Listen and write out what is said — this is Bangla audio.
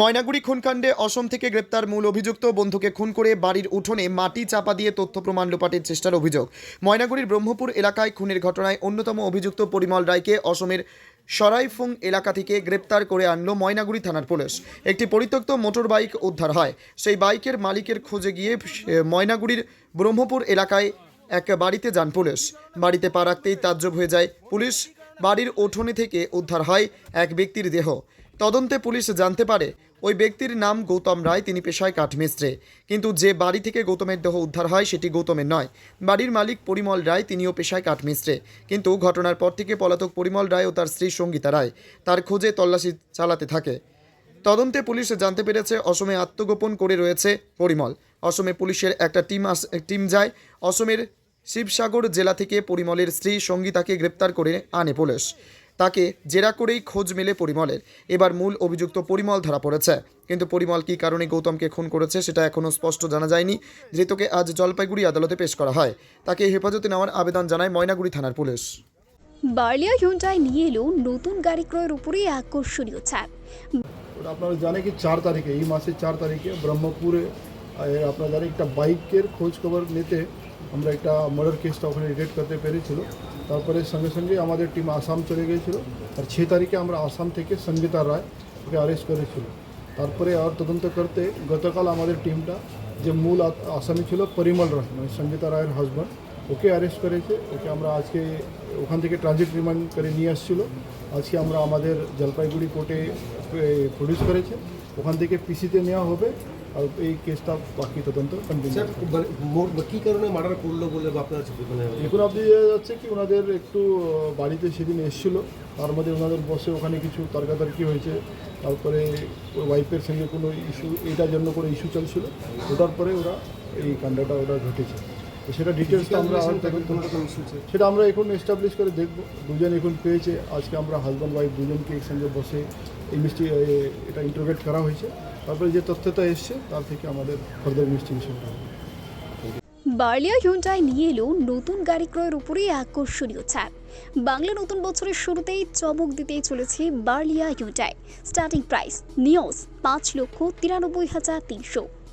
ময়নাগুড়ি খুনকাণ্ডে অসম থেকে গ্রেপ্তার মূল অভিযুক্ত বন্ধুকে খুন করে বাড়ির উঠোনে মাটি চাপা দিয়ে তথ্য প্রমাণ লোপাটের চেষ্টার অভিযোগ। ময়নাগুড়ির ব্রহ্মপুর এলাকায় খুনের ঘটনায় অন্যতম অভিযুক্ত পরিমল রায়কে অসমের সরাইফুং এলাকা থেকে গ্রেপ্তার করে আনলো ময়নাগুড়ি থানার পুলিশ। একটি পরিত্যক্ত মোটর বাইক উদ্ধার হয়। সেই বাইকের মালিকের খোঁজে গিয়ে ময়নাগুড়ির ব্রহ্মপুর এলাকায় এক বাড়িতে যান পুলিশ। বাড়িতে পা রাখতেই তাজ্জব হয়ে যায় পুলিশ। বাড়ির উঠোনে থেকে উদ্ধার হয় এক ব্যক্তির দেহ। তদন্তে পুলিশ জানতে পারে, ওই ব্যক্তির নাম গৌতম রায়, তিনি পেশায় কাঠমিস্ত্রে। কিন্তু যে বাড়ি থেকে গৌতমের দেহ উদ্ধার হয়, সেটি গৌতমের নয়। বাড়ির মালিক পরিমল রায়, তিনিও পেশায় কাঠমিস্ত্রে। কিন্তু ঘটনার পর থেকে পলাতক পরিমল রায় ও তার স্ত্রী সঙ্গীতা রায়, তার খোঁজে তল্লাশি চালাতে থাকে। তদন্তে পুলিশ জানতে পেরেছে, অসমে আত্মগোপন করে রয়েছে পরিমল। অসমে পুলিশের একটা টিম আস, টিম যায়। অসমের শিবসাগর জেলা থেকে পরিমলের স্ত্রী সঙ্গীতাকে গ্রেপ্তার করে আনে পুলিশ। তাকে জেরা করেই খোঁজ মেলে পরিমলের। এবার মূল অভিযুক্ত পরিমল ধরা পড়েছে। কিন্তু পরিমল কী কারণে গৌতমকে খুন করেছে সেটা এখনও স্পষ্ট জানা যায়নি। ধৃতকে আজ জলপাইগুড়ি আদালতে পেশ করা হয়। তাকে হেফাজতে নেওয়ার আবেদন জানায় ময়নাগুড়ি থানার পুলিশ। বার্লিয়া হিউন্ডাই নিয়ে এলো নতুন গাড়ি ক্রয়ের উপরে আকর্ষণীয় ছাড় ওটা আপনারা জানে কি চার তারিখে এই মাসের চার তারিখে ব্রহ্মপুরে আপনারা জানেন একটা বাইকের খোঁজ খবর নিতে আমরা একটা মার্ডার কেসটা ওখানে রিলেট করতে পেরেছিল। তারপরে সঙ্গে সঙ্গে আমাদের টিম আসাম চলে গিয়েছিল। আর ছ তারিখে আমরা আসাম থেকে সঙ্গীতা রায় ওকে অ্যারেস্ট করেছিল। তারপরে আর তদন্ত করতে গতকাল আমাদের টিমটা যে মূল আসামি ছিল পরিমল রায় মানে সঙ্গীতা রায়ের হাজব্যান্ড ওকে অ্যারেস্ট করেছে। ওকে আমরা আজকে ওখান থেকে ট্রানজিট রিমান্ড করে নিয়ে আসছিল। আজকে আমরা আমাদের জলপাইগুড়ি কোর্টে প্রডিউস করেছে। ওখান থেকে পিসিতে নেওয়া হবে। এই কেসটা বাকি তদন্ত স্যার মানে কী কারণে মার্ডার করল বলে বা আপনার মানে এখন আপনি যাচ্ছে কি ওনাদের একটু বাড়িতে সেদিন এসেছিল। তার মধ্যে ওনাদের বসে ওখানে কিছু তর্কাতর্কি হয়েছে। তারপরে ওয়াইফের সঙ্গে কোনো ইস্যু এটার জন্য কোনো ইস্যু চলছিল। ওটার পরে ওরা এই কাণ্ডটা ওরা ঘটেছে। সেটা ডিটেলসটা আমরা সেটা আমরা এখন এস্টাবলিশ করে দেখব। দুজন এখন পেয়েছে। আজকে আমরা হাজব্যান্ড ওয়াইফ দুজনকে একসঙ্গে বসে ইনভেস্টি এটা ইন্টারোগেট করা হয়েছে। তারপরে যে তথ্যটা এসছে, তার থেকে আমাদের ফার্দার ইনভেস্টিগেশনটা হবে। বার্লিয়া হিউন্ডাই নিয়ে এলো নতুন গাড়ি ক্রয়ের উপরে আকর্ষণীয় ছাপ। বাংলা নতুন বছরের শুরুতেই চমক দিতেই চলেছে বার্লিয়া হিউন্ডাই স্টার্টিং প্রাইস নিওস পাঁচ লক্ষ তিরানব্বই হাজার তিনশো।